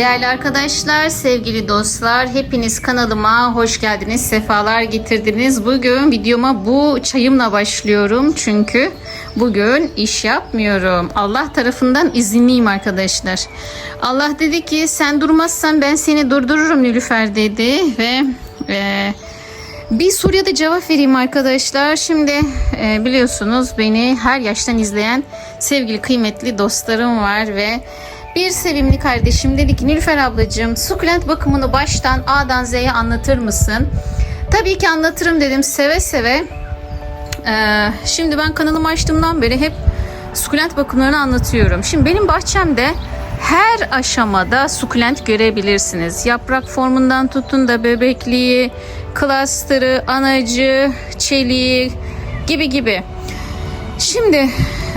Değerli arkadaşlar, sevgili dostlar, hepiniz kanalıma hoş geldiniz, sefalar getirdiniz. Bugün videoma bu çayımla başlıyorum çünkü bugün iş yapmıyorum. Allah tarafından izinliyim arkadaşlar. Allah dedi ki sen durmazsan ben seni durdururum Nilüfer dedi ve e, bir soruya da cevap vereyim arkadaşlar. Şimdi e, biliyorsunuz beni her yaştan izleyen sevgili kıymetli dostlarım var ve bir sevimli kardeşim dedi ki Nilüfer ablacığım sukulent bakımını baştan A'dan Z'ye anlatır mısın? Tabii ki anlatırım dedim seve seve. Ee, şimdi ben kanalımı açtığımdan beri hep sukulent bakımlarını anlatıyorum. Şimdi benim bahçemde her aşamada sukulent görebilirsiniz. Yaprak formundan tutun da bebekliği, cluster'ı, anacı, çeliği gibi gibi. Şimdi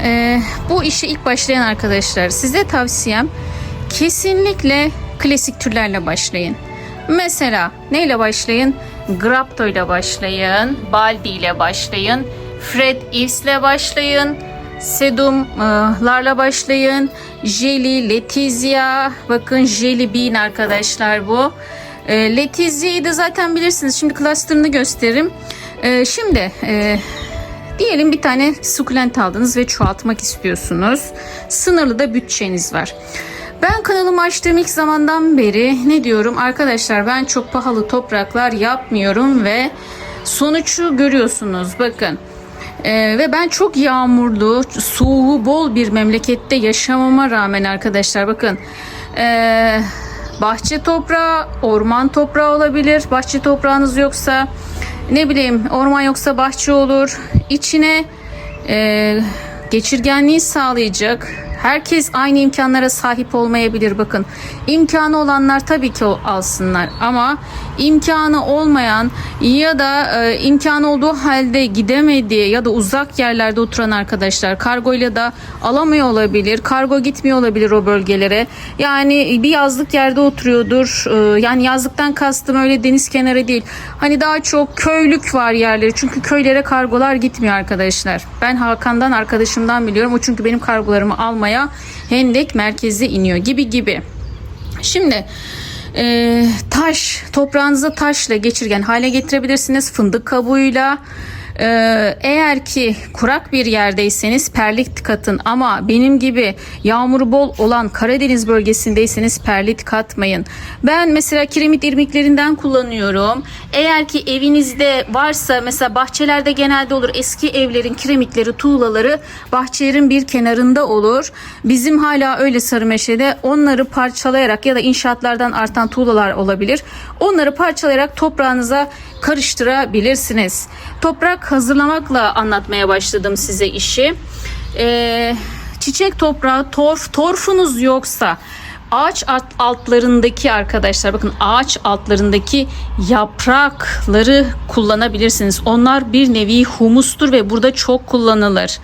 e, bu işe ilk başlayan arkadaşlar size tavsiyem kesinlikle klasik türlerle başlayın. Mesela neyle başlayın? Grapto ile başlayın, Baldi ile başlayın, Fred Ives ile başlayın, Sedumlarla başlayın, Jelly, Letizia, bakın Jelly Bean arkadaşlar bu. E, Letizia'yı da zaten bilirsiniz. Şimdi cluster'ını gösteririm. E, şimdi e, Diyelim bir tane sukulent aldınız ve çoğaltmak istiyorsunuz. Sınırlı da bütçeniz var. Ben kanalımı açtığım ilk zamandan beri ne diyorum arkadaşlar ben çok pahalı topraklar yapmıyorum ve sonucu görüyorsunuz bakın. Ee, ve ben çok yağmurlu, soğuğu bol bir memlekette yaşamama rağmen arkadaşlar bakın ee, bahçe toprağı, orman toprağı olabilir. Bahçe toprağınız yoksa ne bileyim orman yoksa bahçe olur. İçine e, geçirgenliği sağlayacak. Herkes aynı imkanlara sahip olmayabilir. Bakın imkanı olanlar tabii ki alsınlar ama imkanı olmayan ya da e, imkanı olduğu halde gidemediği ya da uzak yerlerde oturan arkadaşlar kargoyla da alamıyor olabilir. Kargo gitmiyor olabilir o bölgelere. Yani bir yazlık yerde oturuyordur. E, yani yazlıktan kastım öyle deniz kenarı değil. Hani daha çok köylük var yerleri. Çünkü köylere kargolar gitmiyor arkadaşlar. Ben Hakan'dan arkadaşımdan biliyorum. O çünkü benim kargolarımı almaya Hendek merkeze iniyor gibi gibi. Şimdi e, taş toprağınıza taşla geçirgen hale getirebilirsiniz fındık kabuğuyla ee, eğer ki kurak bir yerdeyseniz perlit katın ama benim gibi yağmuru bol olan Karadeniz bölgesindeyseniz perlit katmayın. Ben mesela kiremit irmiklerinden kullanıyorum. Eğer ki evinizde varsa mesela bahçelerde genelde olur eski evlerin kiremitleri tuğlaları bahçelerin bir kenarında olur. Bizim hala öyle sarımeşede onları parçalayarak ya da inşaatlardan artan tuğlalar olabilir. Onları parçalayarak toprağınıza karıştırabilirsiniz. Toprak hazırlamakla anlatmaya başladım size işi. Ee, çiçek toprağı, torf, torfunuz yoksa ağaç altlarındaki arkadaşlar bakın ağaç altlarındaki yaprakları kullanabilirsiniz. Onlar bir nevi humustur ve burada çok kullanılır.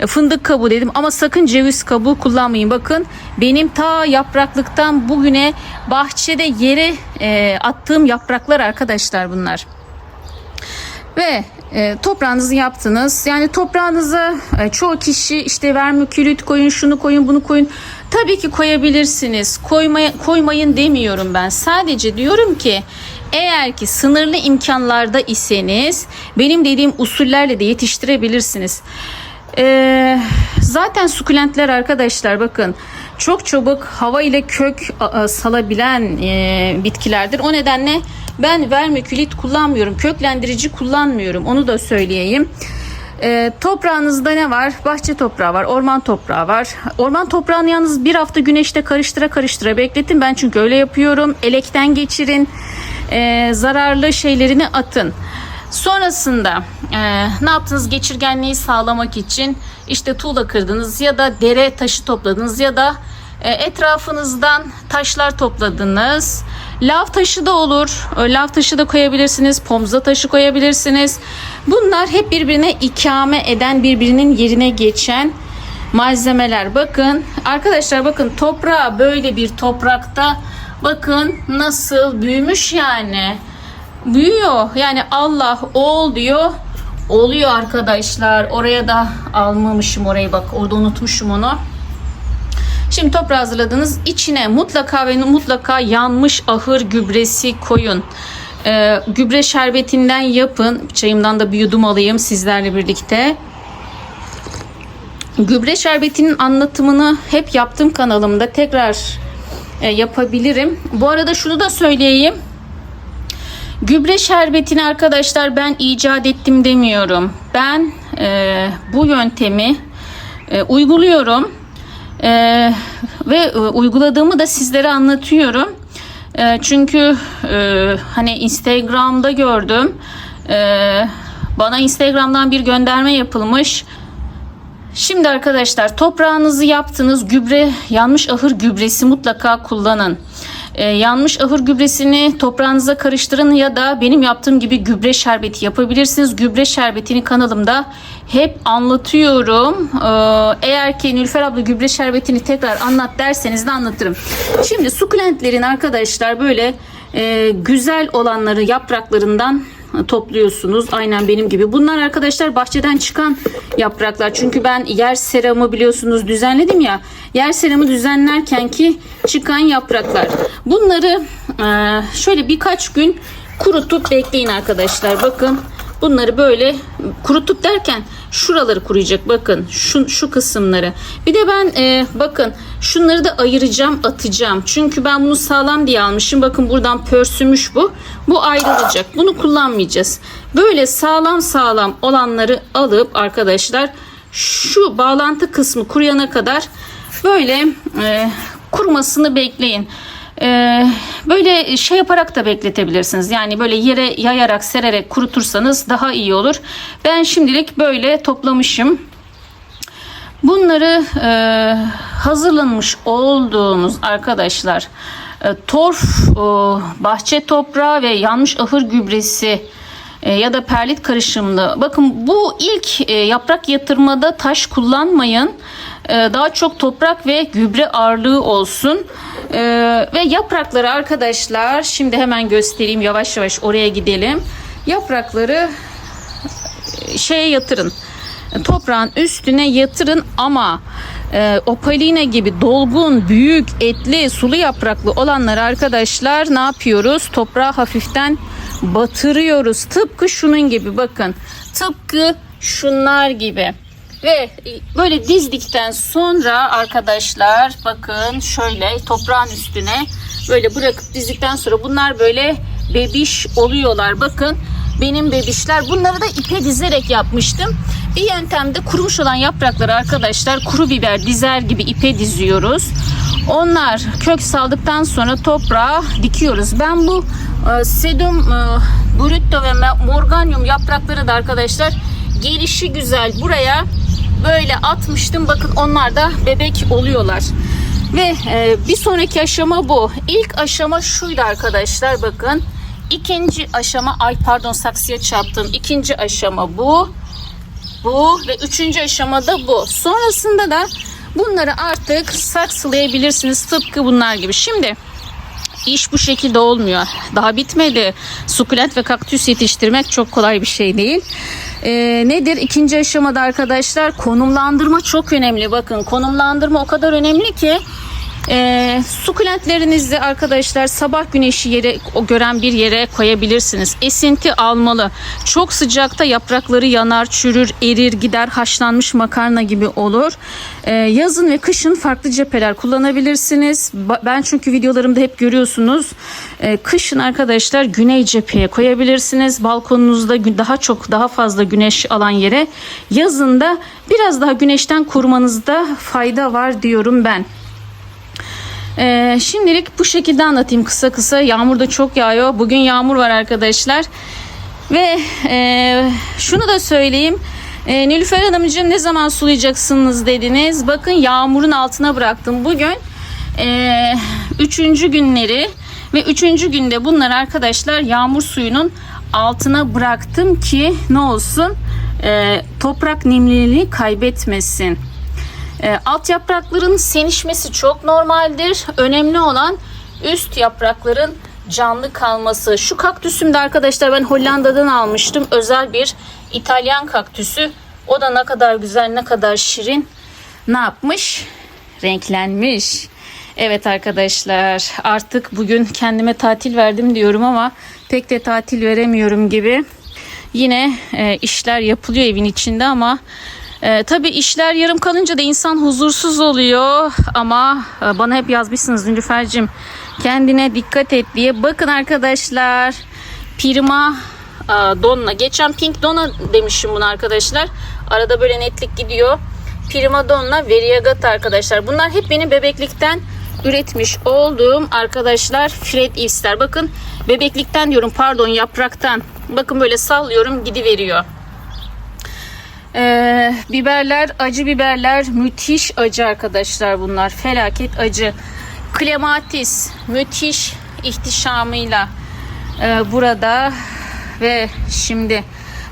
E, fındık kabuğu dedim ama sakın ceviz kabuğu kullanmayın. Bakın benim ta yapraklıktan bugüne bahçede yere e, attığım yapraklar arkadaşlar bunlar. Ve e, toprağınızı yaptınız. Yani toprağınıza e, çoğu kişi işte vermikülit koyun, şunu koyun, bunu koyun. Tabii ki koyabilirsiniz. Koymaya, koymayın demiyorum ben. Sadece diyorum ki eğer ki sınırlı imkanlarda iseniz benim dediğim usullerle de yetiştirebilirsiniz. Ee, zaten sukulentler arkadaşlar bakın çok çabuk hava ile kök salabilen e, bitkilerdir. O nedenle ben vermikülit kullanmıyorum. Köklendirici kullanmıyorum. Onu da söyleyeyim. E, toprağınızda ne var? Bahçe toprağı var, orman toprağı var. Orman toprağını yalnız bir hafta güneşte karıştıra karıştıra bekletin. Ben çünkü öyle yapıyorum. Elekten geçirin. E, zararlı şeylerini atın. Sonrasında e, ne yaptınız geçirgenliği sağlamak için işte tuğla kırdınız ya da dere taşı topladınız ya da e, etrafınızdan taşlar topladınız. Lav taşı da olur. Lav taşı da koyabilirsiniz. Pomza taşı koyabilirsiniz. Bunlar hep birbirine ikame eden, birbirinin yerine geçen malzemeler. Bakın arkadaşlar bakın toprağa böyle bir toprakta bakın nasıl büyümüş yani. Büyüyor. Yani Allah ol diyor. Oluyor arkadaşlar. Oraya da almamışım orayı bak. Orada unutmuşum onu. Şimdi toprağı hazırladınız. İçine mutlaka ve mutlaka yanmış ahır gübresi koyun. Ee, gübre şerbetinden yapın. Çayımdan da bir yudum alayım sizlerle birlikte. Gübre şerbetinin anlatımını hep yaptım kanalımda. Tekrar e, yapabilirim. Bu arada şunu da söyleyeyim. Gübre şerbetini arkadaşlar ben icat ettim demiyorum. Ben e, bu yöntemi e, uyguluyorum. E, ve e, uyguladığımı da sizlere anlatıyorum. E, çünkü e, hani Instagram'da gördüm. E, bana Instagram'dan bir gönderme yapılmış. Şimdi arkadaşlar toprağınızı yaptınız gübre yanmış ahır gübresi mutlaka kullanın. Ee, yanmış ahır gübresini toprağınıza karıştırın ya da benim yaptığım gibi gübre şerbeti yapabilirsiniz. Gübre şerbetini kanalımda hep anlatıyorum. Ee, eğer ki Nülfer abla gübre şerbetini tekrar anlat derseniz de anlatırım. Şimdi sukulentlerin arkadaşlar böyle e, güzel olanları yapraklarından topluyorsunuz. Aynen benim gibi. Bunlar arkadaşlar bahçeden çıkan yapraklar. Çünkü ben yer seramı biliyorsunuz düzenledim ya. Yer seramı düzenlerken ki çıkan yapraklar. Bunları şöyle birkaç gün kurutup bekleyin arkadaşlar. Bakın bunları böyle kurutup derken şuraları kuruyacak bakın şu, şu kısımları. Bir de ben e, bakın şunları da ayıracağım atacağım. Çünkü ben bunu sağlam diye almışım. Bakın buradan pörsümüş bu. Bu ayrılacak. Bunu kullanmayacağız. Böyle sağlam sağlam olanları alıp arkadaşlar şu bağlantı kısmı kuruyana kadar böyle e, kurumasını bekleyin. Ee, böyle şey yaparak da bekletebilirsiniz. Yani böyle yere yayarak sererek kurutursanız daha iyi olur. Ben şimdilik böyle toplamışım. Bunları e, hazırlanmış olduğumuz arkadaşlar e, torf, e, bahçe toprağı ve yanmış ahır gübresi e, ya da perlit karışımlı. Bakın bu ilk e, yaprak yatırmada taş kullanmayın. E, daha çok toprak ve gübre ağırlığı olsun. Ve yaprakları arkadaşlar şimdi hemen göstereyim yavaş yavaş oraya gidelim. Yaprakları şeye yatırın. Toprağın üstüne yatırın ama e, opaline gibi dolgun, büyük, etli, sulu yapraklı olanları arkadaşlar ne yapıyoruz? Toprağı hafiften batırıyoruz. Tıpkı şunun gibi bakın. Tıpkı şunlar gibi. Ve böyle dizdikten sonra arkadaşlar bakın şöyle toprağın üstüne böyle bırakıp dizdikten sonra bunlar böyle bebiş oluyorlar. Bakın benim bebişler bunları da ipe dizerek yapmıştım. Bir yöntemde kurumuş olan yaprakları arkadaşlar kuru biber dizer gibi ipe diziyoruz. Onlar kök saldıktan sonra toprağa dikiyoruz. Ben bu e, sedum e, brutto ve morganium yaprakları da arkadaşlar gelişi güzel buraya böyle atmıştım. Bakın onlar da bebek oluyorlar. Ve e, bir sonraki aşama bu. İlk aşama şuydu arkadaşlar bakın. İkinci aşama ay pardon saksıya çarptım. İkinci aşama bu. Bu ve üçüncü aşamada bu. Sonrasında da bunları artık saksılayabilirsiniz tıpkı bunlar gibi. Şimdi iş bu şekilde olmuyor. Daha bitmedi. Sukulent ve kaktüs yetiştirmek çok kolay bir şey değil. Ee, nedir? İkinci aşamada arkadaşlar konumlandırma çok önemli. Bakın konumlandırma o kadar önemli ki e, sukulentlerinizi arkadaşlar sabah güneşi yere o gören bir yere koyabilirsiniz. Esinti almalı. Çok sıcakta yaprakları yanar, çürür, erir, gider, haşlanmış makarna gibi olur. E, yazın ve kışın farklı cepheler kullanabilirsiniz. Ben çünkü videolarımda hep görüyorsunuz. E, kışın arkadaşlar güney cepheye koyabilirsiniz. Balkonunuzda daha çok daha fazla güneş alan yere. Yazın da biraz daha güneşten korumanızda fayda var diyorum ben. Ee, şimdilik bu şekilde anlatayım kısa kısa. Yağmur da çok yağıyor. Bugün yağmur var arkadaşlar. Ve e, şunu da söyleyeyim. E, Nilüfer Hanımcığım ne zaman sulayacaksınız dediniz. Bakın yağmurun altına bıraktım. Bugün e, üçüncü günleri ve üçüncü günde bunları arkadaşlar yağmur suyunun altına bıraktım ki ne olsun e, toprak nemliliğini kaybetmesin. E, alt yaprakların senişmesi çok normaldir. Önemli olan üst yaprakların canlı kalması. Şu kaktüsümde arkadaşlar ben Hollanda'dan almıştım. Özel bir İtalyan kaktüsü. O da ne kadar güzel, ne kadar şirin. Ne yapmış? renklenmiş. Evet arkadaşlar artık bugün kendime tatil verdim diyorum ama pek de tatil veremiyorum gibi. Yine e, işler yapılıyor evin içinde ama e, tabii işler yarım kalınca da insan huzursuz oluyor ama e, bana hep yazmışsınız Nilüfer'cim kendine dikkat et diye. Bakın arkadaşlar Prima e, Donna. Geçen Pink Donna demişim bunu arkadaşlar. Arada böyle netlik gidiyor. Prima Donna Variegato arkadaşlar. Bunlar hep benim bebeklikten üretmiş olduğum arkadaşlar Fred Ives'ler. Bakın bebeklikten diyorum pardon yapraktan. Bakın böyle sallıyorum gidiveriyor. Ee, biberler acı biberler müthiş acı arkadaşlar bunlar. Felaket acı. Klematis müthiş ihtişamıyla ee, burada ve şimdi.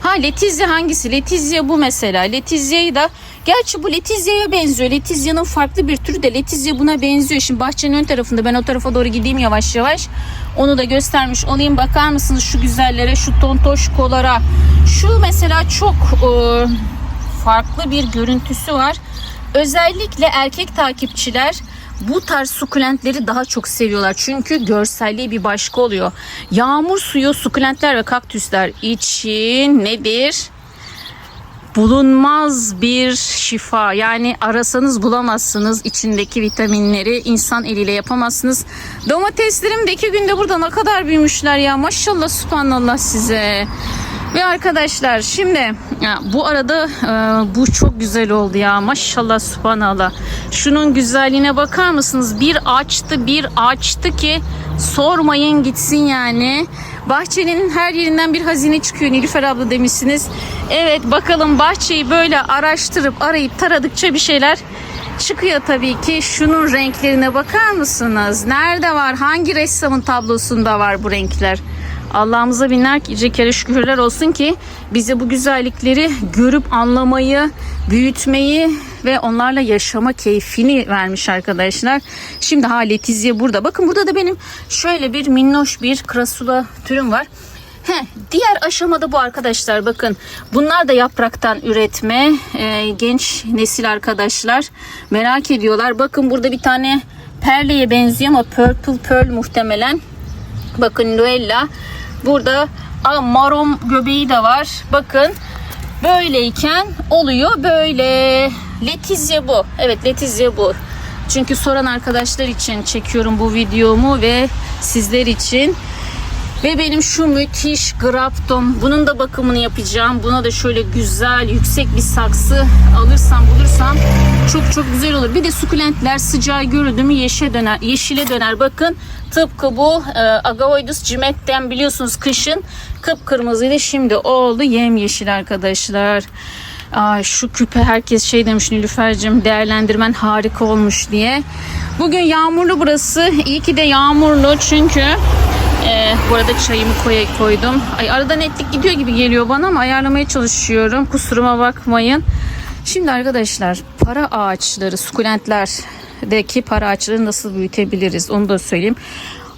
Ha letizya hangisi? Letizya bu mesela. Letizyayı da gerçi bu letizyaya benziyor letizyanın farklı bir türü de letizya buna benziyor şimdi bahçenin ön tarafında ben o tarafa doğru gideyim yavaş yavaş onu da göstermiş olayım bakar mısınız şu güzellere şu tontoşkolara şu mesela çok e, farklı bir görüntüsü var. Özellikle erkek takipçiler bu tarz sukulentleri daha çok seviyorlar. Çünkü görselliği bir başka oluyor. Yağmur suyu sukulentler ve kaktüsler için nedir? Bulunmaz bir şifa. Yani arasanız bulamazsınız içindeki vitaminleri. insan eliyle yapamazsınız. Domateslerim de iki günde burada ne kadar büyümüşler ya. Maşallah subhanallah size. Ve arkadaşlar şimdi ya bu arada e, bu çok güzel oldu ya. Maşallah subhanallah. Şunun güzelliğine bakar mısınız? Bir açtı bir açtı ki sormayın gitsin yani. Bahçenin her yerinden bir hazine çıkıyor Nilüfer abla demişsiniz. Evet bakalım bahçeyi böyle araştırıp arayıp taradıkça bir şeyler çıkıyor tabii ki. Şunun renklerine bakar mısınız? Nerede var? Hangi ressamın tablosunda var bu renkler? Allah'ımıza binlerce kere şükürler olsun ki bize bu güzellikleri görüp anlamayı, büyütmeyi ve onlarla yaşama keyfini vermiş arkadaşlar. Şimdi ha Letizia burada. Bakın burada da benim şöyle bir minnoş bir krasula türüm var. Heh, diğer aşamada bu arkadaşlar bakın bunlar da yapraktan üretme e, genç nesil arkadaşlar merak ediyorlar bakın burada bir tane perleye benziyor ama purple pearl muhtemelen bakın Luella burada a, marom göbeği de var. Bakın böyleyken oluyor böyle. Letizia bu. Evet Letizia bu. Çünkü soran arkadaşlar için çekiyorum bu videomu ve sizler için ve benim şu müthiş graptom. Bunun da bakımını yapacağım. Buna da şöyle güzel yüksek bir saksı alırsam bulursam çok çok güzel olur. Bir de sukulentler sıcağı görüldü mü yeşile döner. Yeşile döner. Bakın tıpkı bu e, Agavoidus cimetten biliyorsunuz kışın kıpkırmızıydı. Şimdi oldu yemyeşil arkadaşlar. Ay şu küpe herkes şey demiş Nilüfer'cim değerlendirmen harika olmuş diye. Bugün yağmurlu burası. İyi ki de yağmurlu çünkü ee, bu arada çayımı koy koydum. Ay, arada netlik gidiyor gibi geliyor bana ama ayarlamaya çalışıyorum. Kusuruma bakmayın. Şimdi arkadaşlar para ağaçları, sukulentlerdeki para ağaçları nasıl büyütebiliriz onu da söyleyeyim.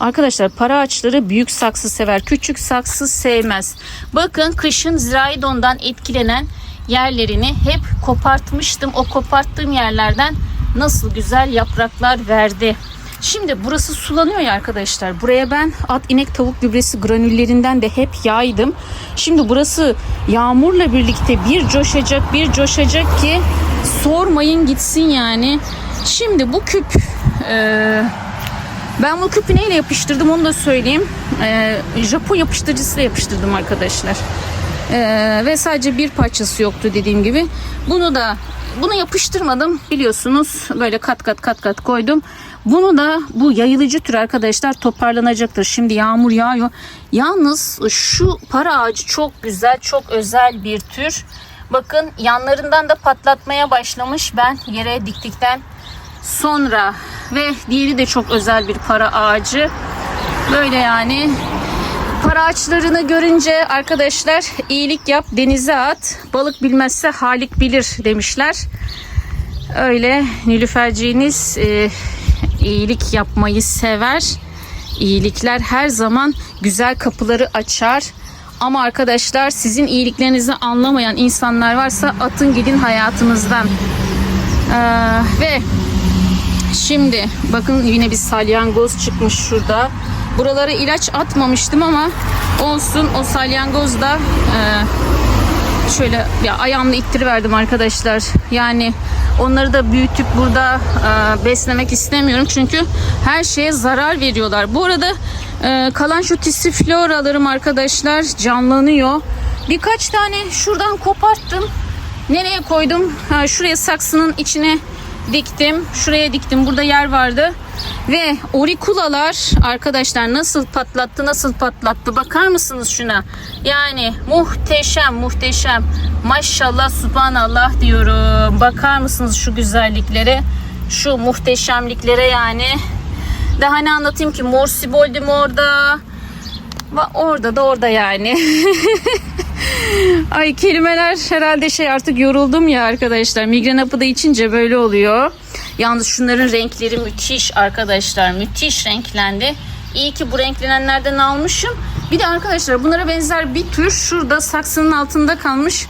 Arkadaşlar para ağaçları büyük saksı sever. Küçük saksı sevmez. Bakın kışın zirai dondan etkilenen yerlerini hep kopartmıştım. O koparttığım yerlerden nasıl güzel yapraklar verdi. Şimdi burası sulanıyor ya arkadaşlar. Buraya ben at inek tavuk gübresi granüllerinden de hep yaydım. Şimdi burası yağmurla birlikte bir coşacak bir coşacak ki sormayın gitsin yani. Şimdi bu küp e, ben bu küpü neyle yapıştırdım onu da söyleyeyim. E, Japon yapıştırıcısıyla yapıştırdım arkadaşlar. E, ve sadece bir parçası yoktu dediğim gibi. Bunu da bunu yapıştırmadım biliyorsunuz. Böyle kat kat kat kat koydum. Bunu da bu yayılıcı tür arkadaşlar toparlanacaktır. Şimdi yağmur yağıyor. Yalnız şu para ağacı çok güzel, çok özel bir tür. Bakın yanlarından da patlatmaya başlamış. Ben yere diktikten sonra ve diğeri de çok özel bir para ağacı. Böyle yani para ağaçlarını görünce arkadaşlar iyilik yap denize at balık bilmezse halik bilir demişler. Öyle Nilüferciğiniz e, iyilik yapmayı sever. İyilikler her zaman güzel kapıları açar. Ama arkadaşlar sizin iyiliklerinizi anlamayan insanlar varsa atın gidin hayatınızdan. Ee, ve Şimdi bakın yine bir salyangoz çıkmış şurada. Buralara ilaç atmamıştım ama olsun o salyangoz da e, şöyle ya ayağımla ittiriverdim arkadaşlar. Yani onları da büyütüp burada e, beslemek istemiyorum. Çünkü her şeye zarar veriyorlar. Bu arada e, kalan şu tisifloralarım arkadaşlar canlanıyor. Birkaç tane şuradan koparttım. Nereye koydum? Ha, şuraya saksının içine diktim. Şuraya diktim. Burada yer vardı. Ve orikulalar arkadaşlar nasıl patlattı nasıl patlattı bakar mısınız şuna? Yani muhteşem muhteşem. Maşallah subhanallah diyorum. Bakar mısınız şu güzelliklere? Şu muhteşemliklere yani. Daha ne anlatayım ki? Mor siboldim orada. Orada da orada yani. Ay kelimeler herhalde şey artık yoruldum ya arkadaşlar. Migren hapı da içince böyle oluyor. Yalnız şunların renkleri müthiş arkadaşlar. Müthiş renklendi. İyi ki bu renklenenlerden almışım. Bir de arkadaşlar bunlara benzer bir tür şurada saksının altında kalmış.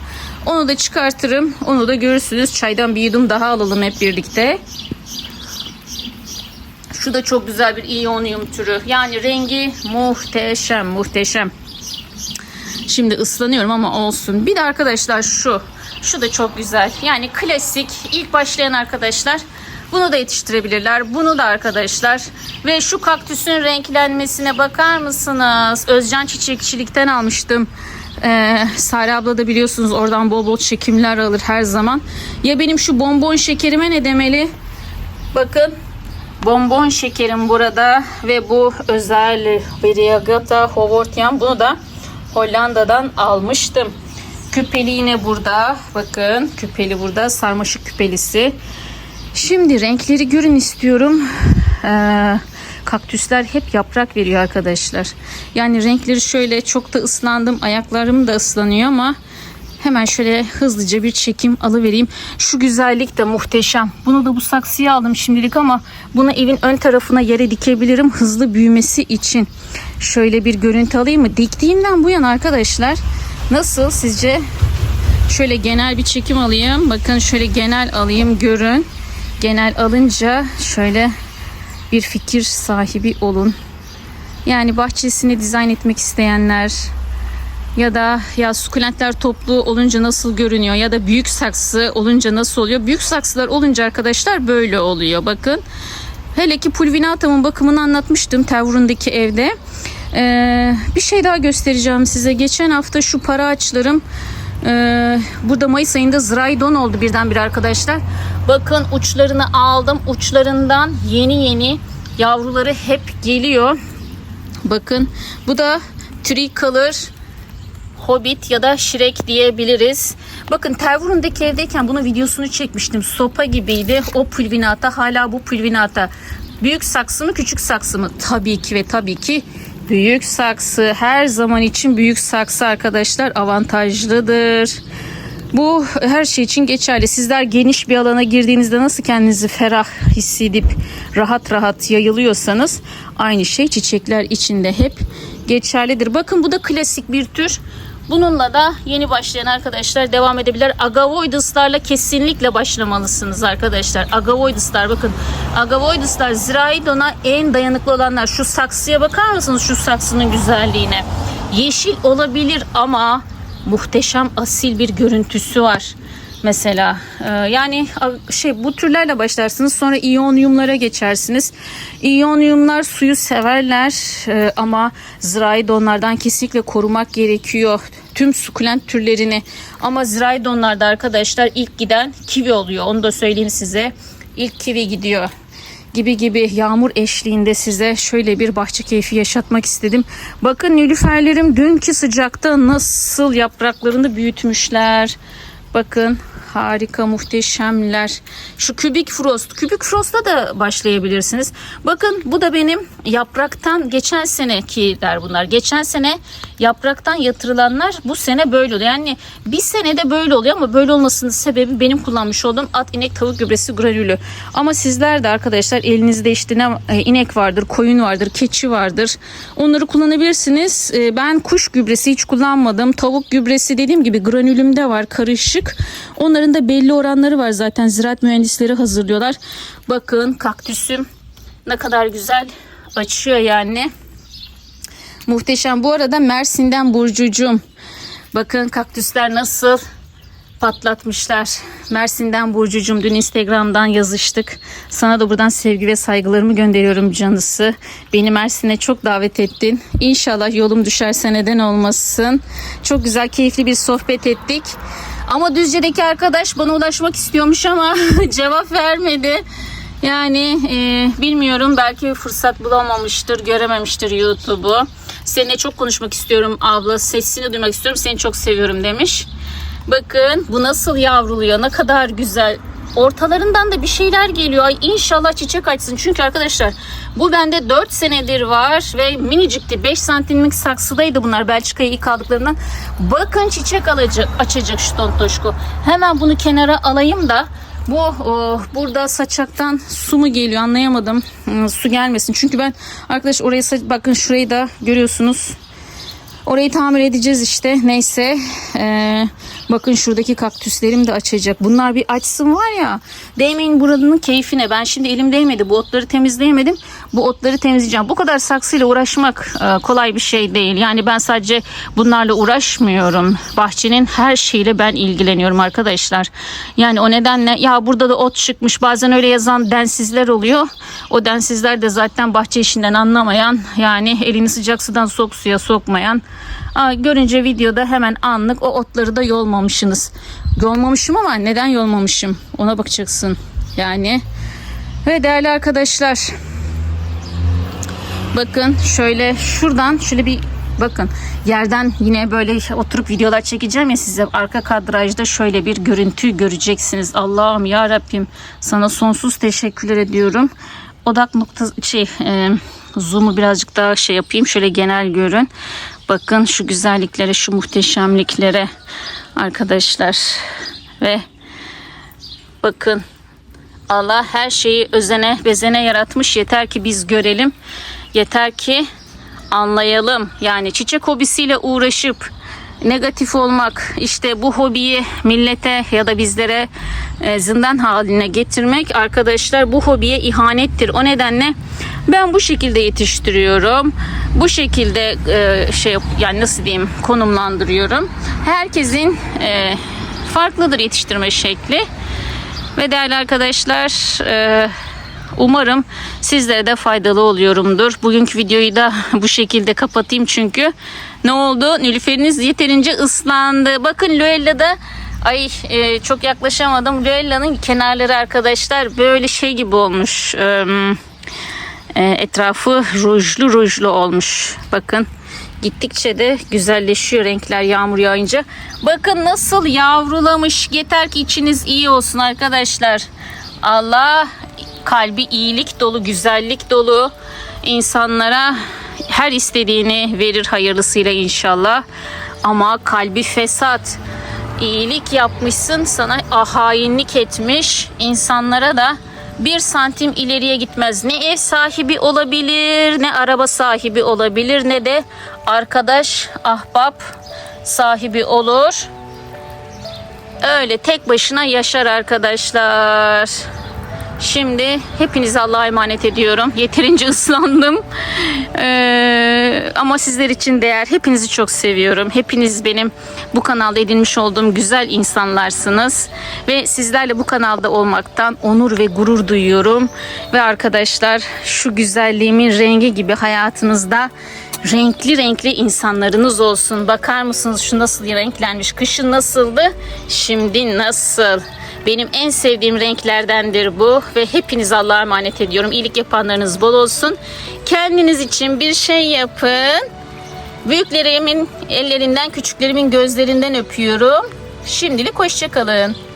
Onu da çıkartırım. Onu da görürsünüz. Çaydan bir yudum daha alalım hep birlikte. Şu da çok güzel bir iyonyum türü. Yani rengi muhteşem muhteşem. Şimdi ıslanıyorum ama olsun. Bir de arkadaşlar şu. Şu da çok güzel. Yani klasik ilk başlayan arkadaşlar bunu da yetiştirebilirler. Bunu da arkadaşlar. Ve şu kaktüsün renklenmesine bakar mısınız? Özcan Çiçekçilik'ten almıştım. Ee, Sare abla da biliyorsunuz oradan bol bol çekimler alır her zaman. Ya benim şu bonbon şekerime ne demeli? Bakın bonbon şekerim burada ve bu özel Variegata Hovortian bunu da Hollanda'dan almıştım. Küpeli yine burada. Bakın küpeli burada. Sarmaşık küpelisi. Şimdi renkleri görün istiyorum. Ee, kaktüsler hep yaprak veriyor arkadaşlar. Yani renkleri şöyle çok da ıslandım. Ayaklarım da ıslanıyor ama hemen şöyle hızlıca bir çekim alıvereyim. Şu güzellik de muhteşem. Bunu da bu saksıya aldım şimdilik ama bunu evin ön tarafına yere dikebilirim hızlı büyümesi için. Şöyle bir görüntü alayım mı? Diktiğimden bu yana arkadaşlar nasıl sizce? Şöyle genel bir çekim alayım. Bakın şöyle genel alayım görün. Genel alınca şöyle bir fikir sahibi olun. Yani bahçesini dizayn etmek isteyenler ya da ya sukulentler toplu olunca nasıl görünüyor ya da büyük saksı olunca nasıl oluyor? Büyük saksılar olunca arkadaşlar böyle oluyor. Bakın. Hele ki pulvinatamın bakımını anlatmıştım Tevur'undaki evde. Ee, bir şey daha göstereceğim size. Geçen hafta şu para açlarım ee, burada Mayıs ayında zraydon oldu birdenbire arkadaşlar. Bakın uçlarını aldım. Uçlarından yeni yeni yavruları hep geliyor. Bakın bu da Tricolor Hobbit ya da Shrek diyebiliriz. Bakın Tervurun'daki evdeyken bunun videosunu çekmiştim. Sopa gibiydi. O pulvinata hala bu pulvinata. Büyük saksı mı küçük saksı mı? Tabii ki ve tabii ki büyük saksı. Her zaman için büyük saksı arkadaşlar avantajlıdır. Bu her şey için geçerli. Sizler geniş bir alana girdiğinizde nasıl kendinizi ferah hissedip rahat rahat yayılıyorsanız aynı şey çiçekler içinde hep geçerlidir. Bakın bu da klasik bir tür. Bununla da yeni başlayan arkadaşlar devam edebilir. Agavoiduslarla kesinlikle başlamalısınız arkadaşlar. Agavoiduslar bakın. Agavoiduslar Ziraidon'a en dayanıklı olanlar. Şu saksıya bakar mısınız şu saksının güzelliğine? Yeşil olabilir ama muhteşem asil bir görüntüsü var mesela. Ee, yani şey bu türlerle başlarsınız sonra iyonyumlara geçersiniz. İyonyumlar suyu severler ee, ama ziraidonlardan kesinlikle korumak gerekiyor. Tüm sukulent türlerini ama ziraidonlarda arkadaşlar ilk giden kivi oluyor. Onu da söyleyeyim size. İlk kivi gidiyor gibi gibi yağmur eşliğinde size şöyle bir bahçe keyfi yaşatmak istedim. Bakın nilüferlerim dünkü sıcakta nasıl yapraklarını büyütmüşler. Bakın harika muhteşemler. Şu kübik frost. Kübik frost'a da başlayabilirsiniz. Bakın bu da benim yapraktan geçen senekiler bunlar. Geçen sene yapraktan yatırılanlar bu sene böyle oluyor. Yani bir senede böyle oluyor ama böyle olmasının sebebi benim kullanmış olduğum at inek tavuk gübresi granülü. Ama sizler de arkadaşlar elinizde işte ne e, inek vardır, koyun vardır, keçi vardır. Onları kullanabilirsiniz. E, Ben kuş gübresi hiç kullanmadım. Tavuk gübresi dediğim gibi granülümde var karışık. Onların da belli oranları var zaten. Ziraat mühendisleri hazırlıyorlar. Bakın kaktüsüm ne kadar güzel açıyor yani. Muhteşem. Bu arada Mersin'den Burcucuğum. Bakın kaktüsler nasıl patlatmışlar. Mersin'den Burcucuğum dün Instagram'dan yazıştık. Sana da buradan sevgi ve saygılarımı gönderiyorum canısı. Beni Mersin'e çok davet ettin. İnşallah yolum düşerse neden olmasın. Çok güzel keyifli bir sohbet ettik. Ama Düzce'deki arkadaş bana ulaşmak istiyormuş ama cevap vermedi. Yani e, bilmiyorum belki fırsat bulamamıştır, görememiştir YouTube'u. Seninle çok konuşmak istiyorum abla, sesini duymak istiyorum, seni çok seviyorum demiş. Bakın bu nasıl yavruluyor, ne kadar güzel. Ortalarından da bir şeyler geliyor. Ay inşallah çiçek açsın. Çünkü arkadaşlar bu bende 4 senedir var ve minicikti. 5 santimlik saksıdaydı bunlar Belçika'ya ilk aldıklarından. Bakın çiçek alacak, açacak şu tontoşku. Hemen bunu kenara alayım da bu o, burada saçaktan su mu geliyor anlayamadım. Hmm, su gelmesin. Çünkü ben arkadaş oraya bakın şurayı da görüyorsunuz. Orayı tamir edeceğiz işte. Neyse. Ee, bakın şuradaki kaktüslerim de açacak. Bunlar bir açsın var ya. Değmeyin buranın keyfine. Ben şimdi elim değmedi. Bu otları temizleyemedim. Bu otları temizleyeceğim. Bu kadar saksıyla uğraşmak e, kolay bir şey değil. Yani ben sadece bunlarla uğraşmıyorum. Bahçenin her şeyiyle ben ilgileniyorum arkadaşlar. Yani o nedenle ya burada da ot çıkmış. Bazen öyle yazan densizler oluyor. O densizler de zaten bahçe işinden anlamayan yani elini sıcak sudan soğuk suya sokmayan Aa, görünce videoda hemen anlık o otları da yolmamışsınız. Yolmamışım ama neden yolmamışım ona bakacaksın. Yani ve değerli arkadaşlar bakın şöyle şuradan şöyle bir bakın yerden yine böyle oturup videolar çekeceğim ya size arka kadrajda şöyle bir görüntü göreceksiniz. Allah'ım ya Rabbim sana sonsuz teşekkürler ediyorum. Odak nokta şey e, zoom'u birazcık daha şey yapayım şöyle genel görün. Bakın şu güzelliklere, şu muhteşemliklere arkadaşlar. Ve bakın Allah her şeyi özene bezene yaratmış. Yeter ki biz görelim. Yeter ki anlayalım. Yani çiçek hobisiyle uğraşıp negatif olmak, işte bu hobiyi millete ya da bizlere e, zindan haline getirmek arkadaşlar bu hobiye ihanettir. O nedenle ben bu şekilde yetiştiriyorum. Bu şekilde e, şey yani nasıl diyeyim konumlandırıyorum. Herkesin e, farklıdır yetiştirme şekli. Ve değerli arkadaşlar umarım sizlere de faydalı oluyorumdur. Bugünkü videoyu da bu şekilde kapatayım çünkü ne oldu? Nilüferiniz yeterince ıslandı. Bakın Luella'da ay e, çok yaklaşamadım. Luella'nın kenarları arkadaşlar böyle şey gibi olmuş. E, etrafı rujlu rujlu olmuş. Bakın gittikçe de güzelleşiyor renkler yağmur yağınca. Bakın nasıl yavrulamış. Yeter ki içiniz iyi olsun arkadaşlar. Allah kalbi iyilik dolu, güzellik dolu insanlara her istediğini verir hayırlısıyla inşallah. Ama kalbi fesat, iyilik yapmışsın sana hainlik etmiş insanlara da bir santim ileriye gitmez. Ne ev sahibi olabilir, ne araba sahibi olabilir, ne de arkadaş, ahbap sahibi olur. Öyle tek başına yaşar arkadaşlar. Şimdi hepinizi Allah'a emanet ediyorum. Yeterince ıslandım. Ee, ama sizler için değer. Hepinizi çok seviyorum. Hepiniz benim bu kanalda edinmiş olduğum güzel insanlarsınız. Ve sizlerle bu kanalda olmaktan onur ve gurur duyuyorum. Ve arkadaşlar şu güzelliğimin rengi gibi hayatınızda renkli renkli insanlarınız olsun. Bakar mısınız şu nasıl renklenmiş? Kışın nasıldı? Şimdi nasıl? Benim en sevdiğim renklerdendir bu ve hepiniz Allah'a emanet ediyorum. İyilik yapanlarınız bol olsun. Kendiniz için bir şey yapın. Büyüklerimin ellerinden, küçüklerimin gözlerinden öpüyorum. Şimdilik hoşçakalın.